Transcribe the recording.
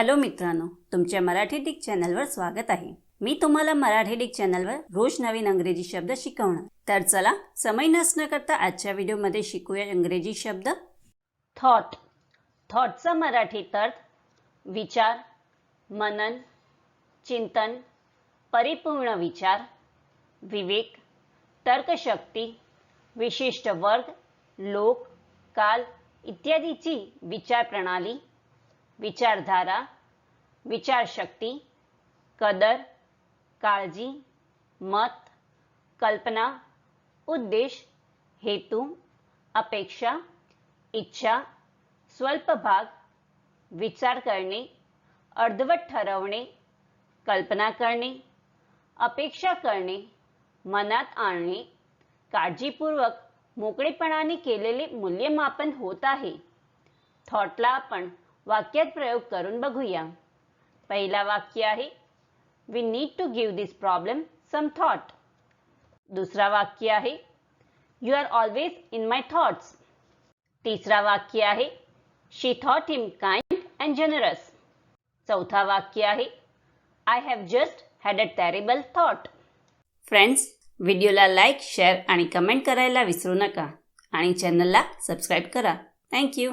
Hello मित्रांनो तुमच्या Marathi Dick चॅनलवर स्वागत आहे. मी तुम्हाला मराठी डिक चॅनलवर रोज नवीन अंग्रेजी शब्द शिकवणार. तर चला समय नसणं करता आजच्या व्हिडिओमध्ये शिकूया इंग्रजी शब्द. थॉट थॉटचा मराठी अर्थ विचार मनन चिंतन परिपूर्ण विचार विवेक तर्कशक्ती विशिष्ट वर्ग लोक काल इत्यादीची विचार प्रणाली विचारधारा विचारशक्ती कदर काळजी मत कल्पना उद्देश हेतू अपेक्षा इच्छा स्वल्प भाग विचार करणे अर्धवट ठरवणे कल्पना करणे अपेक्षा करणे मनात आणणे काळजीपूर्वक मोकळेपणाने केलेले मूल्यमापन होत आहे. थॉटला आपण वाक्यात प्रयोग करून बघूया. पहिला वाक्य आहे we need to give this problem some thought दुसरा वाक्य आहे you are always in my thoughts तिसरा वाक्य आहे she thought him kind and generous चौथा वाक्य आहे I have just had a terrible thought friends व्हिडिओला लाईक शेअर आणि कमेंट करायला विसरू नका आणि चॅनलला सबस्क्राईब करा. थँक्यू